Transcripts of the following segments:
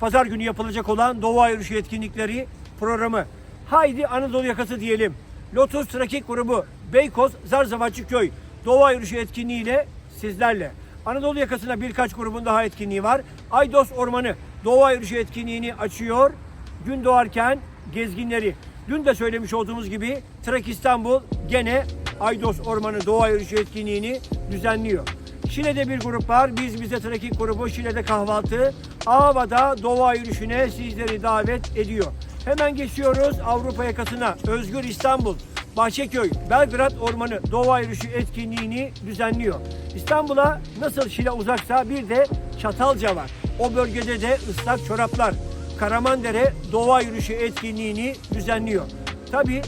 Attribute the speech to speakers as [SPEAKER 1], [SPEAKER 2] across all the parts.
[SPEAKER 1] Pazar günü yapılacak olan Doğa Yürüyüşü etkinlikleri programı. Haydi Anadolu yakası diyelim. Lotus Trakik grubu Beykoz Zarzavaççı Köy Doğa Yürüyüşü etkinliğiyle sizlerle. Anadolu yakasına birkaç grubun daha etkinliği var. Aydos Ormanı Doğa Yürüyüşü etkinliğini açıyor. Gün doğarken gezginleri. Dün de söylemiş olduğumuz gibi Trak İstanbul gene Aydos Ormanı Doğa Yürüyüşü etkinliğini düzenliyor. Şile'de bir grup var. Biz bize Trakik grubu Şile'de kahvaltı. Ava'da doğa yürüyüşüne sizleri davet ediyor. Hemen geçiyoruz Avrupa yakasına. Özgür İstanbul, Bahçeköy, Belgrad Ormanı doğa yürüyüşü etkinliğini düzenliyor. İstanbul'a nasıl Şile uzaksa bir de Çatalca var. O bölgede de ıslak çoraplar. Karamandere doğa yürüyüşü etkinliğini düzenliyor. Tabii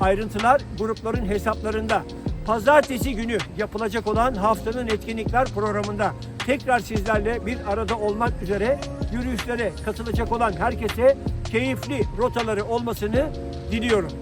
[SPEAKER 1] Ayrıntılar grupların hesaplarında. Pazartesi günü yapılacak olan haftanın etkinlikler programında tekrar sizlerle bir arada olmak üzere yürüyüşlere katılacak olan herkese keyifli rotaları olmasını diliyorum.